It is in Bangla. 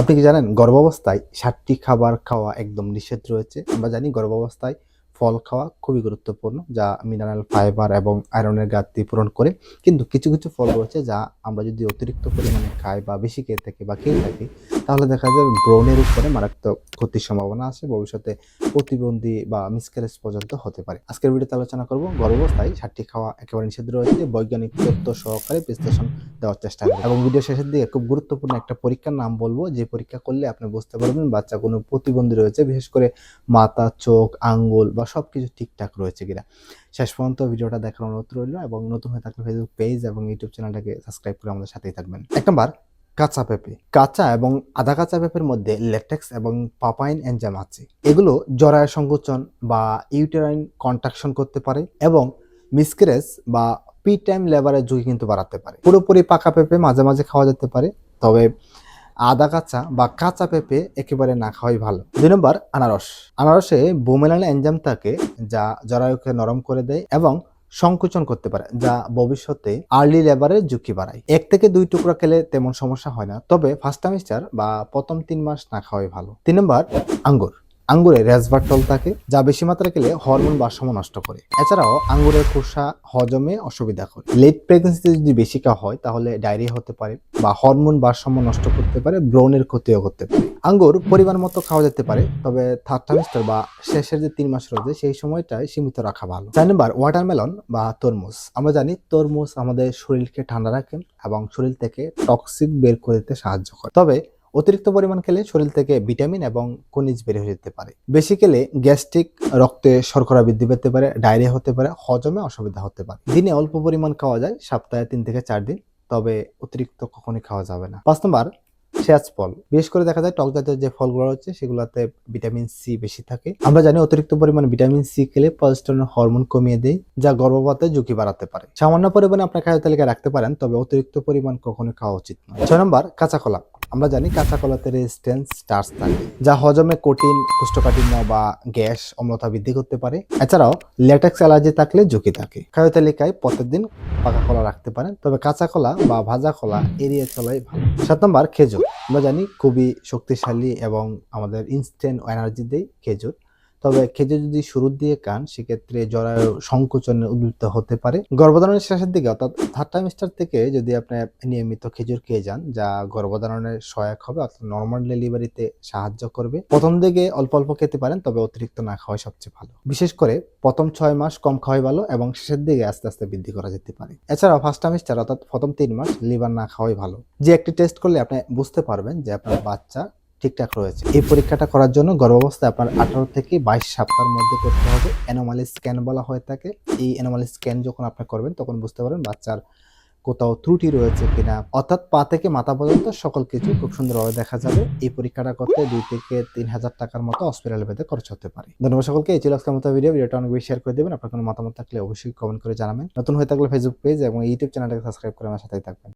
আপনি কি জানেন গর্ভাবস্থায় সাতটি খাবার খাওয়া একদম নিষেধ রয়েছে? আমরা জানি গর্ভাবস্থায় ফল খাওয়া খুবই গুরুত্বপূর্ণ, যা মিনারেল ফাইবার এবং আয়রনের ঘাটতি পূরণ করে। কিন্তু কিছু কিছু ফল রয়েছে যা আমরা যদি অতিরিক্ত পরিমাণে খাই বা বেশি খেয়ে থাকি বা খেয়ে থাকি, তাহলে দেখা যায় ব্রণের উপরে মারাত্মক ক্ষতির সম্ভাবনা আছে। ভবিষ্যতে প্রতিবন্ধী বা মিসক্যারেজ পর্যন্ত হতে পারে। আজকের ভিডিওতে আলোচনা করব গর্ভাবস্থায় সাতটি খাওয়া একেবারে নিষিদ্ধ রয়েছে। বৈজ্ঞানিক তথ্য সহকারে বিশ্লেষণ দেওয়ার চেষ্টা করব এবং ভিডিও শেষের দিকে খুব গুরুত্বপূর্ণ একটা পরীক্ষার নাম বলব, যে পরীক্ষা করলে আপনি বুঝতে পারবেন বাচ্চা কোনো প্রতিবন্ধী রয়েছে, বিশেষ করে মাথা, চোখ, আঙ্গুল বা সব কিছু ঠিকঠাক রয়েছে কিনা। শেষ পর্যন্ত ভিডিওটা দেখার অনুরোধ রইল এবং নতুন হয়ে থাকলে ফেসবুক পেজ এবং ইউটিউব চ্যানেলটাকে সাবস্ক্রাইব করে আমাদের সাথেই থাকবেন। এক নম্বর, কাঁচা পেঁপে। কাঁচা এবং আধা কাঁচা পেঁপের মধ্যে ল্যাটেক্স এবং পাপাইন এনজাম আছে। এগুলো জরায়ু সংকোচন বা ইউটেরাইন কন্ট্রাকশন করতে পারে এবং মিসক্রেস বা পি টাইম লেবারের ঝুঁকি কিন্তু বাড়াতে পারে। পুরোপুরি পাকা পেঁপে মাঝে মাঝে খাওয়া যেতে পারে, তবে আদা কাঁচা বা কাঁচা পেঁপে একেবারে না খাওয়াই ভালো। দুই নম্বর, আনারস। আনারসে বোমেলান এনজাম থাকে যা জরায়ুকে নরম করে দেয় এবং সংকোচন করতে পারে, যা ভবিষ্যতে আর্লি লেবারের ঝুঁকি বাড়ায়। এক থেকে দুই টুকরা খেলে তেমন সমস্যা হয় না, তবে ফার্স্ট সেমিস্টার বা প্রথম তিন মাস না খাওয়াই ভালো। তিন নম্বর, আঙ্গুর। আঙ্গুরে রেসভার্টল থাকে, যা বেশি মাত্রা খেলে হরমোন ভারসাম্য নষ্ট করে। এছাড়াও আঙ্গুরের খোসা হজমে অসুবিধা করে। লেট প্রেগনেন্সিতে যদি বেশি খাওয়া হয়, তাহলে ডায়রিয়া হতে পারে বা হরমোন ভারসাম্য নষ্ট করতে পারে, ব্রণের ক্ষতিও করতে পারে। আঙ্গুর পরিমাণ মতো খাওয়া যেতে পারে, তবে থার্ড সেমিস্টার বা শেষের যে তিন মাস রয়েছে, সেই সময়টায় সীমিত রাখা ভালো। চার নম্বর ওয়াটারমেলন বা তরমুজ। আমরা জানি তরমুজ আমাদের শরীরকে ঠান্ডা রাখে এবং শরীর থেকে টক্সিক বের করে দিতে সাহায্য করে। তবে অতিরিক্ত পরিমাণ খেলে শরীর থেকে ভিটামিন এবং খনিজ বের হয়ে যেতে পারে। বেশি খেলে গ্যাস্ট্রিক রক্তে শর্করা বৃদ্ধি পেতে পারে, ডায়রিয়া হতে পারে, হজমে অসুবিধা হতে পারে। দিনে অল্প পরিমাণ খাওয়া যায়, সপ্তাহে তিন থেকে চার দিন, তবে অতিরিক্ত কখনোই খাওয়া যাবে না। পাঁচ নম্বর, সেচ ফল। বিশেষ করে দেখা যায় টক জাতীয় যে ফলগুলো হচ্ছে সেগুলোতে ভিটামিন সি বেশি থাকে। আমরা জানি অতিরিক্ত পরিমাণে ভিটামিন সি খেলে পজিস্টনের হরমোন কমিয়ে দেয়, যা গর্ভপাতের ঝুঁকি বাড়াতে পারে। সামান্য পরিমাণে আপনার খাদ্য তালিকায় রাখতে পারেন, তবে অতিরিক্ত পরিমাণ কখনো খাওয়া উচিত নয়। ছয় নম্বর, কাঁচা কলা। আমরা জানি কাঁচা কলাতে রেজিস্ট্যান্স স্টার্চ থাকে, যা হজমে কঠিন কোষ্ঠকাঠিন্য বা গ্যাস অম্লতা বৃদ্ধি করতে পারে। এছাড়াও ল্যাটেক্স অ্যালার্জি থাকলে ঝুঁকি থাকে। খাদ্য তালিকায় প্রতিদিন পাকা কলা রাখতে পারেন, তবে কাঁচা কলা বা ভাজা কলা এড়িয়ে চলাই ভালো। সাত নম্বর, খেজুর। আমরা জানি খুবই শক্তিশালী এবং আমাদের ইনস্ট্যান্ট এনার্জি দেয় খেজুর। তবে খেজুর যদি শুরুর দিয়ে খান সেক্ষেত্রে জরায়ু সংকোচনে উদ্বৃত্ত হতে পারে। গর্ভধারণের শেষের দিকে, অর্থাৎ থার্ড টাইমিস্টার থেকে যদি আপনি নিয়মিত খেজুর খেয়ে যান, যা গর্ভধারণের সহায়ক হবে, অর্থাৎ নর্মাল ডেলিভারিতে সাহায্য করবে। প্রথম দিকে অল্প অল্প খেতে পারেন, তবে অতিরিক্ত না খাওয়াই সবচেয়ে ভালো। বিশেষ করে প্রথম ছয় মাস কম খাওয়াই ভালো এবং শেষের দিকে আস্তে আস্তে বৃদ্ধি করা যেতে পারে। এছাড়াও ফার্স্ট টাইমিস্টার অর্থাৎ প্রথম তিন মাস লিভার না খাওয়াই ভালো। যে একটি টেস্ট করলে আপনি বুঝতে পারবেন যে আপনার বাচ্চা ঠিকঠাক রয়েছে। এই পরীক্ষাটা করার জন্য গর্ভাবস্থায় আপনার আঠারো থেকে বাইশ সপ্তাহের মধ্যে করতে হবে। অ্যানোমালি স্ক্যান বলা হয়ে থাকে। এই অ্যানোমালি স্ক্যান যখন আপনি করবেন, তখন বুঝতে পারবেন বাচ্চার কোথাও ত্রুটি রয়েছে কিনা। অর্থাৎ পা থেকে মাথা পর্যন্ত সকল কিছু খুব সুন্দরভাবে দেখা যাবে। এই পরীক্ষাটা করতে দুই থেকে তিন হাজার টাকার মতো হসপিটালে পেতে খরচ হতে পারে। ধন্যবাদ সকলকে। এই ছিল আজকের মতো ভিডিও ভিডিওটা অনেক বেশি শেয়ার করে দেবেন। আপনার কোনো মতামত থাকলে অবশ্যই কমেন্ট করে জানাবেন। নতুন হয়ে থাকলে ফেসবুক পেজ এবং ইউটিউব চ্যানেলটাকে সাবস্ক্রাইব করে আমার সাথেই থাকবেন।